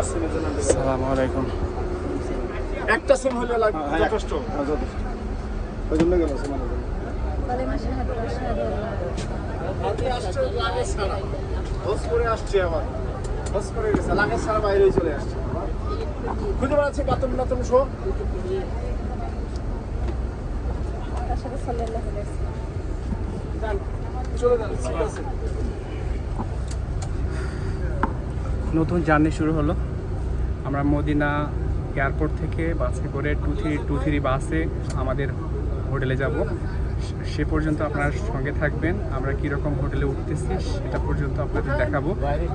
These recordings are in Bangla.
আসসালামু আলাইকুম। একটা সিম হলে লাগ- যথেষ্ট। যথেষ্ট। ওই জন্য গেল আসছে আবার। হস করে গেছে লাগে ছাড়া বাইরে চলে আসছে। খুঁজে বেড়াচ্ছে বাতম নাতম শো নতুন জার্নি শুরু হলো। আমরা মদিনা এয়ারপোর্ট থেকে বাসে করে টু থ্রি টু থ্রি বাসে আমাদের হোটেলে যাব। সে পর্যন্ত আপনার সঙ্গে থাকবেন। আমরা কীরকম হোটেলে উঠতেছি সেটা পর্যন্ত আপনাদের দেখাবো।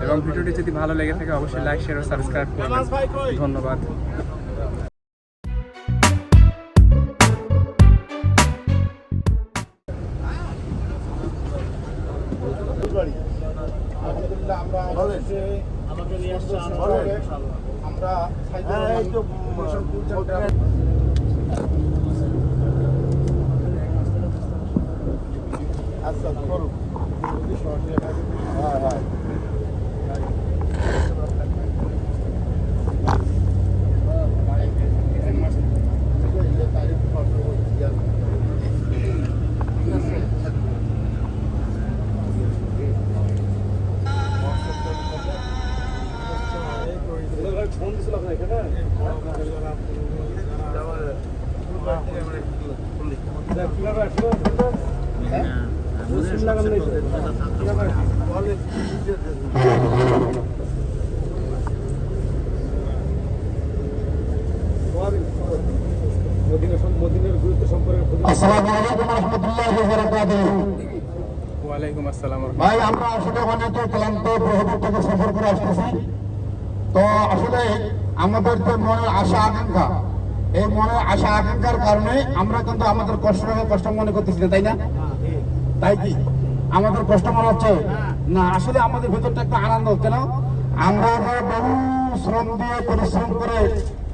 এবং ভিডিওটি যদি ভালো লেগে থাকে অবশ্যই লাইক শেয়ার ও সাবস্ক্রাইব করবেন। ধন্যবাদ। আমরা আসছে আমরা তো আচ্ছা করুন হ্যাঁ হ্যাঁ ফোন দিছিল আপনার এখানে কীভাবে আসলো হ্যাঁ মুসলিম লাগান নাই কীভাবে মদিনের গুরুত্ব সম্পর্কে আসসালামু আলাইকুম রহমতুল্লাহ বারাকাতুহু ওয়ালাইকুম আসসালাম ভাই আমরা আসলে অনেকে ক্লান্ত প্রহর থেকে সফর করে আসতেছি। তো আসলে আমাদের যে মনের আশা আকাঙ্ক্ষা। এই মনের আশা আকাঙ্ক্ষার কারণে আমরা কিন্তু আমাদের কষ্টটাকে কষ্ট মনে করতেছি না তাই না? তাই কি? আমাদের কষ্ট মনে হচ্ছে? না আসলে আমাদের ভেতরটা একটা আনন্দ কেন? আমরা বহু শ্রম দিয়ে পরিশ্রম করে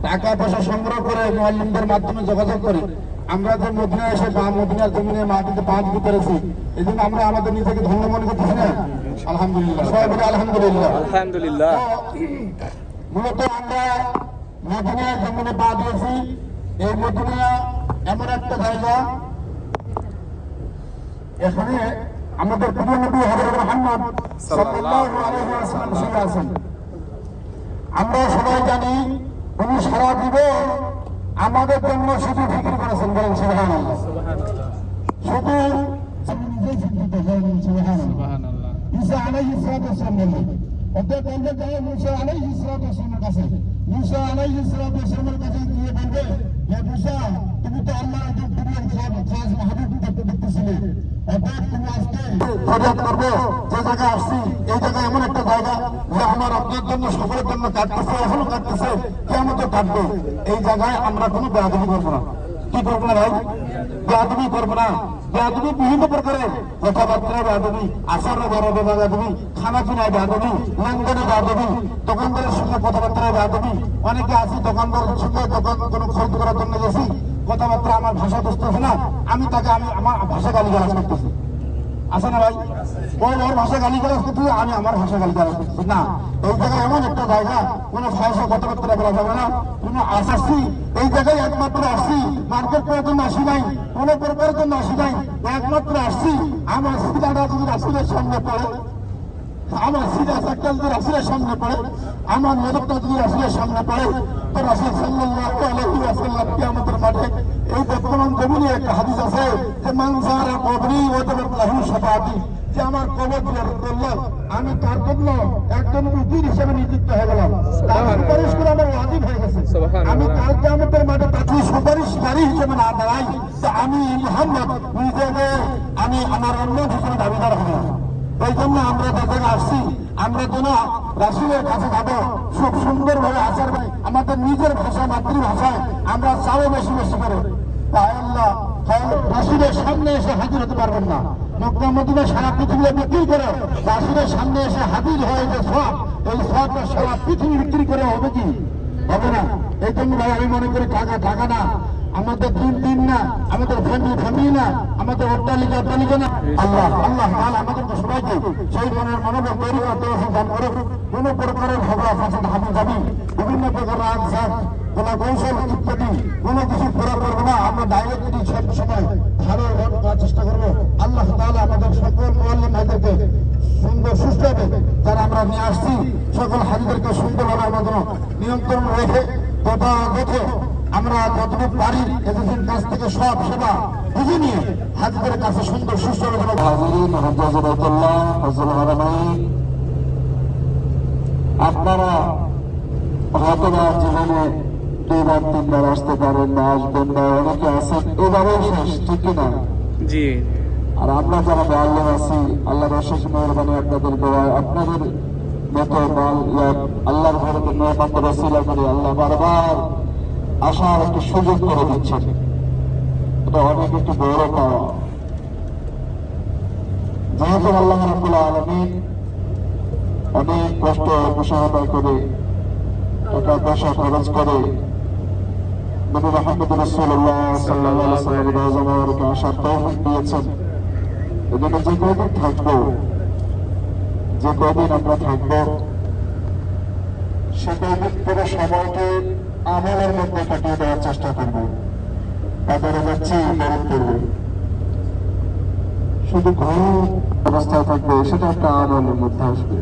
টাকা পয়সা সংগ্রহ করে মোয়াল্লিমদের মাধ্যমে যোগাযোগ করি আমরা যে মদিনা এসে বা মদিনার জমিনে মাটিতে পাঁচ দিতে পেরেছি এই জন্য আমরা আমাদের নিজেকে ধন্য মনে করতেছি না। আলহামদুলিল্লাহ। সবাই আলহামদুলিল্লাহ। আলহামদুলিল্লাহ। মূলত আমরা মদিনার জমিনে পা দিয়েছি। এই মদিনা এমন একটা জায়গা এখানে আমাদের প্রিয় নবী হযরত মুহাম্মদ সাল্লাল্লাহু আলাইহি ওয়াসাল্লাম আছেন আমরা সবাই জানি উনি সারা জীবন আমাদের জন্য শুধু ফিকির করেছেন বলেন সুবহানাল্লাহ। শুধু আমি নিজেই চিন্তিত সুবহানাল্লাহ। সুবহানাল্লাহ। ঈসা সালাতু ওয়াসসালাম বললেন অতএব বলবে যায় মুসা আলাই ওয়াসসালামের কাছে মুসা আলাই কাছে গিয়ে বলবে মুসা তুমি তো আল্লাহর একজন প্রিয় খাস খাস মাহবুব দেখতে দেখতেছিলে। অতএব তুমি আজকে ফরিয়াদ করবে, যে জায়গায় আসছি, এই জায়গায় এমন একটা জায়গা যে আমার আপনার জন্য, সকলের জন্য কাটতেছে, এখনও কাটতেছে কেমন কাটবে। এই জায়গায় আমরা কোনো বেয়াদবি করব না। কি করব না ভাই? বেয়াদবি করব না। বেয়াদবি বিভিন্ন প্রকারের। কথাবার্তা বেয়াদবি আসারে বেড়াবে বেয়াদবি খানা পিনায় বেয়াদবি লেনদেনে বেয়াদবি, দোকানদারের সঙ্গে কথাবার্তা বেয়াদবি। অনেকে আছে দোকানদারের সঙ্গে দোকান কোনো খরিদ করার জন্য গেছি। কথাবার্তা আমার ভাষা বুঝতেছে না, আমি তাকে আমি আমার ভাষা গালি গালাজ করতেছি। আছে না ভাই? ওই ওর ভাষা গালি গালাজ করতেছে আমি আমার ভাষা গালি গালাজ করতেছি। না, এই জায়গায় এমন একটা জায়গা, কোনো ভাষা কথাবার্তা বলা যাবে না। কোনো আসছি, এই জায়গায় একমাত্র আসছি মার্কেট করার জন্য আসি নাই, কোনো প্রকারের জন্য আসি নাই, একমাত্র আসছি। আমার সিদাটা যদি রাসুলের সামনে পড়ে আমার সিধা সাক্কাল যদি রাসুলের সামনে পড়ে আমার মেদকটা যদি রাসুলের সামনে পড়ে তো রাসুল আলাইহি ওয়াসাল্লাম কিয়ামতের মাঠে এই বর্তমান জমিনে একটা হাদিস আছে যে মানসারা কবরি ওয়াতাবাত লাহু শাফাআতি যে আমার কবর জিয়ারত করল আমি তার জন্য একজন উকিল হিসেবে নিযুক্ত হয়ে গেলাম। তার সুপারিশ করে আমার ওয়াজিব হয়ে গেছে। আমি কাল কিয়ামতের মাঠে তাকে সুপারিশকারী হিসেবে না দাঁড়াই আমি মোহাম্মদ নিজেকে আমি আমার অন্য হিসেবে দাবিদার হব। এই জন্য আমরা তাদের আসছি, আমরা যেন রাসুলের কাছে যাব, খুব সুন্দর ভাবে আচার ভাই আমাদের নিজের ভাষা, মাতৃভাষায় আমরা চাও বেশি বেশি করে। সামনে এসে হাজির হতে পারবেন না। সারা পৃথিবী বিক্রি করে সামনে এসে হাজির হয়ে সারা পৃথিবী বিক্রি করে হবে কি? না। এই জন্য ভাই, আমি মনে করি টাকা টাকা না। আমাদের দিন দিন না, আমাদের ফ্যামিলি ফ্যামিলি না, আমাদের অট্টালিকা অট্টালিকা না। আল্লাহ আল্লাহ তাহলে আমাদেরকে সবাইকে সেই মনের মনোবল তৈরি করতে দান করে কোন প্রকারের ঝগড়া ফাঁসিদ হাবি যাবি বিভিন্ন প্রকারের আঘাত কোন কৌশল ইত্যাদি কিছু করা করব না। আমরা ডাইরেক্টলি সব সময় ভালো রোড করার চেষ্টা করব। আল্লাহ তাহলে আমাদের সকল মোয়াল্লিম ভাইদেরকে সুন্দর সুস্থভাবে যারা আমরা নিয়ে আসছি, সকল হাজিদেরকে সুন্দরভাবে আমাদের নিয়ন্ত্রণ রেখে তথাগত আমরা যতটুকু পারি এজেন্সির কাছ থেকে সব সেবা বুঝে নিয়ে হাজিদের কাছে সুন্দর হারামাইন আপনারা জীবনে দুইবার তিনবার আসতে পারেন বা আসবেন বা অনেকে আছেন এবারেও শেষ ঠিক না? জি। আর আমরা যারা বাল্য আছি আল্লাহর অশেষ মেহরবানি আপনাদের দোয়া আপনাদের মতো বাল আল্লাহর ঘরে মেহমান রসিলা করে আল্লাহ বারবার আসার একটু সুযোগ করে দিচ্ছেন এটা অনেক একটু বড় পাওয়া। যেহেতু আল্লাহ রাবুল আলমী অনেক কষ্ট মুসাহাদা করে টাকা পয়সা খরচ করে দিয়েছেন। যে কয়দিন থাকব, যে কয়দিন আমরা থাকব সময়কে আমলের মধ্যে কাটিয়ে দেওয়ার চেষ্টা করব। তাদের যাচ্ছি মরণ করব শুধু ঘুম অবস্থায় থাকবে, সেটা একটা আমলের মধ্যে আসবে।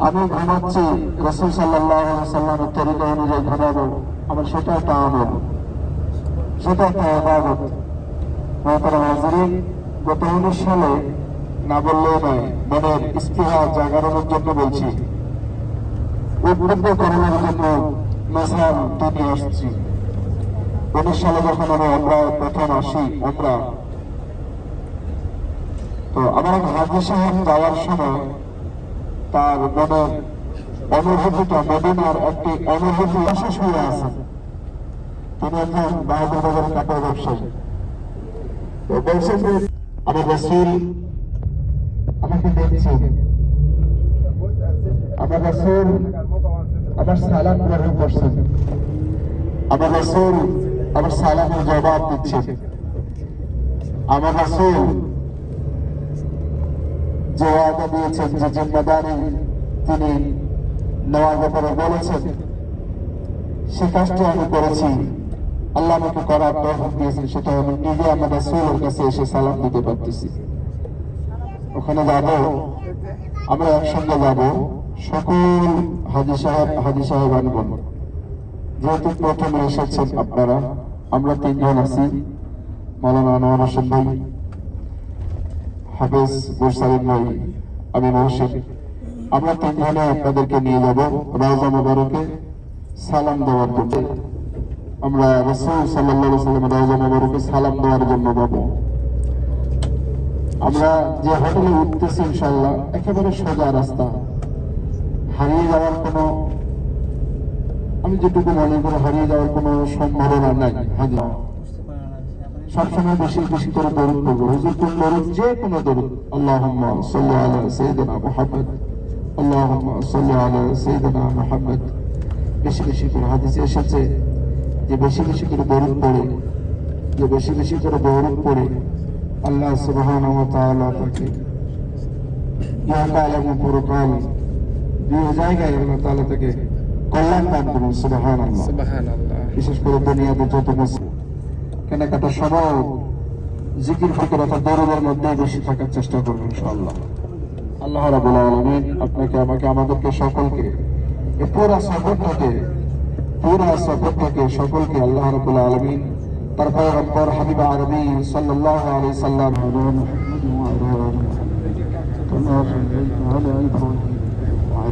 আমি ঘুমাচ্ছি, রসুল সাল্লাহ সাল্লামের তরিকা অনুযায়ী ঘুমাবো। আমার সেটা একটা আমল। সেটা একটা আবাদত। মহাতারা হাজিরিন, গত উনিশ সালে না বললেও নয়, মনের স্পৃহা জাগানোর জন্য বলছি। উদ্বুদ্ধ করানোর জন্য মেসাল টেনে আসছি উনিশ সালে যখন আমি আমরা প্রথম আসি আমরা তো আমার হাজি সাহেব যাওয়ার সময় তার মনের অনুভূতিটা, মদিনার একটি অনুভূতি শেষ হয়ে আছে। তিনি একজন বাহাদুর বাজারের কাপড় ব্যবসায়ী। তো বলছেন যে, আমার রসুল, আমাকে দেখছে আমার রসুল আমার সালাম গ্রহণ করছেন। আমার রসুল আমার সালামের জবাব দিচ্ছে আমার রসুল যে ওয়াদা দিয়েছেন, যে জিম্মাদারি তিনি নেওয়ার ব্যাপারে বলেছেন, সে কাজটি আমি করেছি। আল্লাহ আমাকে করার তহফ দিয়েছেন, সেটা আমি নিজে আমার রাসূলের কাছে এসে সালাম দিতে পারতেছি। ওখানে যাব, আমরা একসঙ্গে যাব, সকল হাজি সাহেব, হাজি যেহেতু প্রথমে এসেছেন আপনারা, আমরা তিনজন আছি। মৌলানা আনোয়ার হোসেন ভাই, হাফেজ ভাই আমি মহসিন আমরা তিনজনে আপনাদেরকে নিয়ে যাব রাজা মোবারকে সালাম দেওয়ার জন্য। আমরা রসুল সাল্লাহ সাল্লাম রাজা মোবারকে সালাম দেওয়ার জন্য যাব। আমরা যে হোটেলে উঠতেছি ইনশাল্লাহ একেবারে সোজা রাস্তা। হারিয়ে যাওয়ার কোনো, আমি যেটুকু মনে করি হারিয়ে যাওয়ার কোনো সম্ভাবনা নাই হাজির সবসময় বেশি বেশি করে দরুদ করব হুজুর কোন দরুদ যে কোনো দরুদ। আল্লাহুম্মা সাল্লি আলা সাইয়্যিদিনা মুহাম্মদ। আল্লাহুম্মা সাল্লি আলা সাইয়্যিদিনা মুহাম্মদ। বেশি বেশি করে হাদিসে এসেছে যে বেশি বেশি করে দরুদ পড়ে, যে বেশি বেশি করে দরুদ পড়ে, আল্লাহ সুবহানাহু ওয়া তাআলা তাকে এবং পরকাল বিভিন্ন জায়গায় আল্লাহ তাআলা তাকে কল্যাণ দান করুন বিশেষ করে দুনিয়াতে যত কেনাকাটা জিকির অর্থাৎ দরবার মধ্যে বেশি থাকার চেষ্টা ইনশাআল্লাহ। আল্লাহ রাবুল আলমিন আপনাকে আমাকে আমাদেরকে সকলকে এই পুরা সফরটাকে পুরা সফরটাকে সকলকে আল্লাহ রাবুল আলমিন তারপর পর হাবিব আরবি সাল্লাহ আলি সাল্লাম তোমার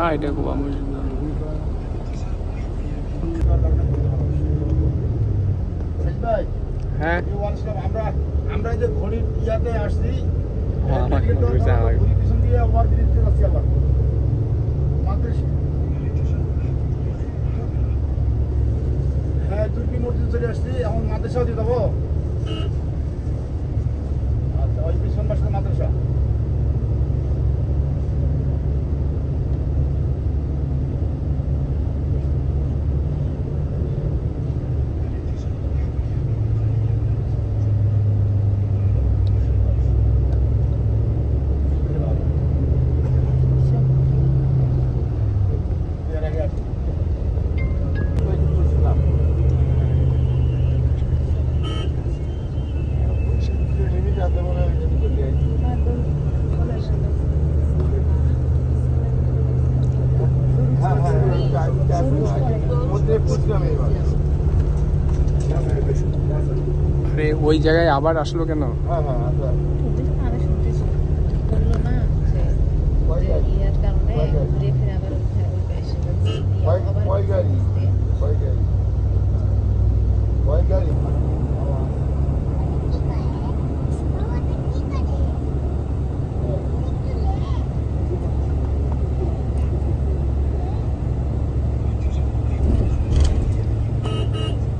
না এটা গোয়া মসজিদ না হ্যাঁ। আমরা আমরা এই যে ঘড়ির ইয়াতে আসছি হ্যাঁ, হ্যাঁ তুর্কি মসজিদ চলে আসছি এখন মাদ্রাসাও দিয়ে দেবো আচ্ছা ওই পিছন পাশে মাদ্রাসা এর আগে আসছি ওই যে বলছিলাম। রিমিটাতে মনে হয় জানি চলে আইছি। হ্যাঁ, হ্যাঁ, হ্যাঁ, মধ্যে বুঝলাম এবার। জায়গায় আবার আসলো কেন? হ্যাঁ, হ্যাঁ। শুনতেছি কানে শুনতেছি বলল না যে যে ইয়ার কারণে ঘুরে ফিরে আবার ওখানে ওই পাশে দিয়ে কয়- আবার কয় গাড়ি? দিয়ে। কয় গাড়ি? কয় গাড়ি?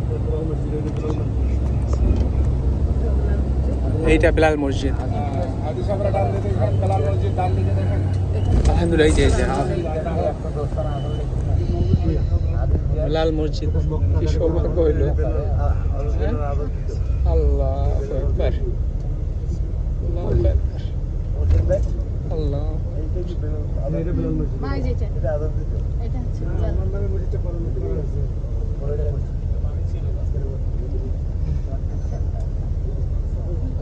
এইটা বেলাল মসজিদ আদি সাবরা ডান দিকে দেখেন, বেলাল মসজিদ ডান দিকে দেখেন। আলহামদুলিল্লাহ, এই যে এই যে বেলাল মসজিদ, কি সৌভাগ্য হইল হ্যাঁ? আল্লাহ আল্লাহ এটা। এটা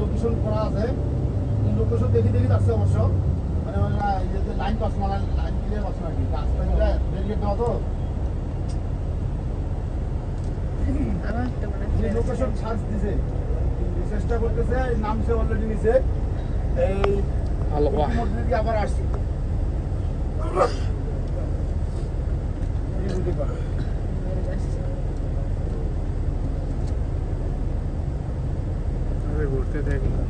লোকেশন করা আছে লোকেশন দেখি দেখি যাচ্ছে অবশ্য মানে ওনারা ইয়েতে লাইন পাস মারা লাইন ক্লিয়ার পাস নাকি রাস্তা ব্যারিকেড দেওয়া তো আরও একটা মনে যে হয় লোকেশন সার্চ দিছে। চেষ্টা করতেছে নামছে অলরেডি নিছে। এই আল্লাহ। দিয়ে আবার আসছি। এই রুটে করে। ঘুরতে থাকি না